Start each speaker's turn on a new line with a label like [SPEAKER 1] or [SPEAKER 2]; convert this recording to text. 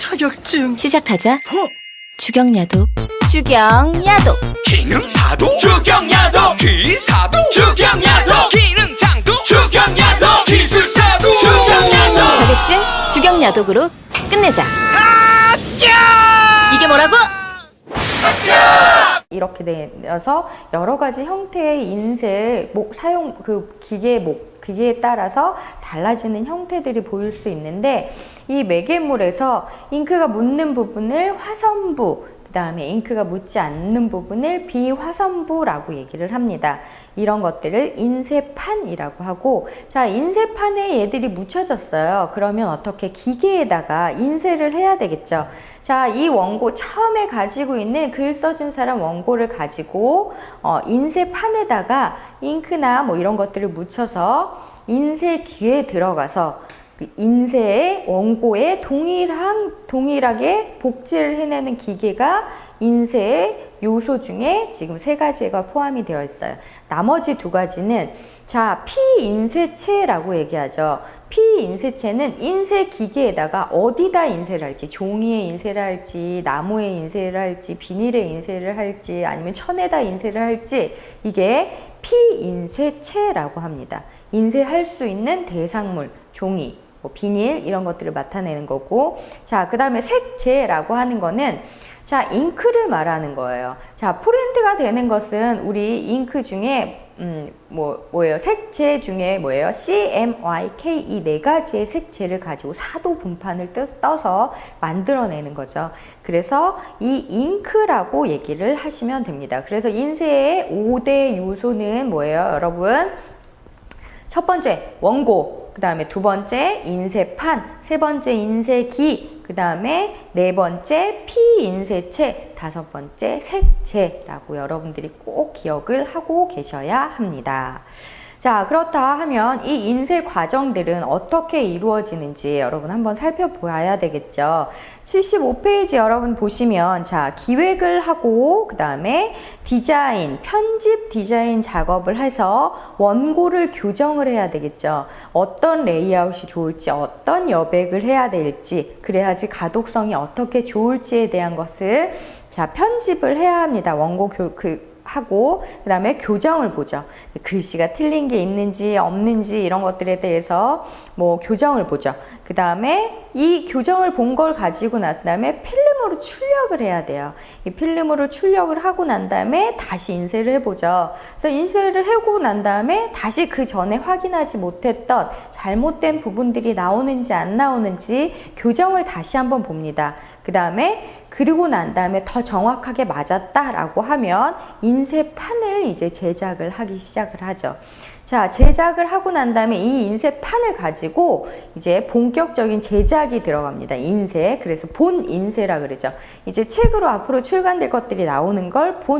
[SPEAKER 1] 자격증
[SPEAKER 2] 시작하자.
[SPEAKER 1] 어?
[SPEAKER 2] 주경야독. 주경야독.
[SPEAKER 3] 기능사도 주경야도 기사도 주경야도 기능장도 주경야도 기술사도 주경야도
[SPEAKER 2] 자격증 주경야독으로 끝내자. 이게 뭐라고?
[SPEAKER 4] 이렇게 되어서 여러 가지 형태의 인쇄 목 사용 그 기계 목 기계에 따라서 달라지는 형태들이 보일 수 있는데 이 매개물에서 잉크가 묻는 부분을 화선부 그 다음에 잉크가 묻지 않는 부분을 비화선부라고 얘기를 합니다. 이런 것들을 인쇄판이라고 하고 자 인쇄판에 얘들이 묻혀졌어요. 그러면 어떻게 기계에다가 인쇄를 해야 되겠죠. 자, 이 원고 처음에 가지고 있는 글 써준 사람 원고를 가지고 어, 인쇄판에다가 잉크나 뭐 이런 것들을 묻혀서 인쇄기에 들어가서 그 인쇄의 원고에 동일한 동일하게 복제를 해내는 기계가 인쇄의 요소 중에 지금 세 가지가 포함이 되어 있어요. 나머지 두 가지는 자 피인쇄체라고 얘기하죠. 피인쇄체는 인쇄 기계에다가 어디다 인쇄를 할지 종이에 인쇄를 할지 나무에 인쇄를 할지 비닐에 인쇄를 할지 아니면 천에다 인쇄를 할지 이게 피인쇄체라고 합니다. 인쇄할 수 있는 대상물 종이 뭐 비닐 이런 것들을 나타내는 거고 자 그 다음에 색재라고 하는 거는 자 잉크를 말하는 거예요. 자 프린트가 되는 것은 우리 잉크 중에 음, 뭐, 뭐예요? 색채 중에 뭐예요? C, M, Y, K 이 네 가지의 색채를 가지고 사도 분판을 떠, 떠서 만들어내는 거죠. 그래서 이 잉크라고 얘기를 하시면 됩니다. 그래서 인쇄의 5대 요소는 뭐예요, 여러분? 첫 번째 원고, 그 다음에 두 번째 인쇄판, 세 번째 인쇄기, 그 다음에 네 번째 피인쇄체, 다섯 번째 색채라고 여러분들이 꼭 기억을 하고 계셔야 합니다. 자, 그렇다 하면 이 인쇄 과정들은 어떻게 이루어지는지 여러분 한번 살펴봐야 되겠죠. 75페이지 여러분 보시면 자, 기획을 하고 그 다음에 디자인, 편집 디자인 작업을 해서 원고를 교정을 해야 되겠죠. 어떤 레이아웃이 좋을지, 어떤 여백을 해야 될지, 그래야지 가독성이 어떻게 좋을지에 대한 것을 자, 편집을 해야 합니다. 원고 교, 그 하고 그 다음에 교정을 보죠. 글씨가 틀린 게 있는지 없는지 이런 것들에 대해서 뭐 교정을 보죠. 그 다음에 이 교정을 본 걸 가지고 난 다음에 필름으로 출력을 해야 돼요. 이 필름으로 출력을 하고 난 다음에 다시 인쇄를 해보죠. 그래서 인쇄를 하고 난 다음에 다시 그 전에 확인하지 못했던 잘못된 부분들이 나오는지 안 나오는지 교정을 다시 한번 봅니다. 그 다음에 그리고 난 다음에 더 정확하게 맞았다라고 하면 인쇄판을 이제 제작을 하기 시작을 하죠. 자, 제작을 하고 난 다음에 이 인쇄판을 가지고 이제 본격적인 제작이 들어갑니다. 인쇄. 그래서 본 인쇄라 그러죠. 이제 책으로 앞으로 출간될 것들이 나오는 걸 본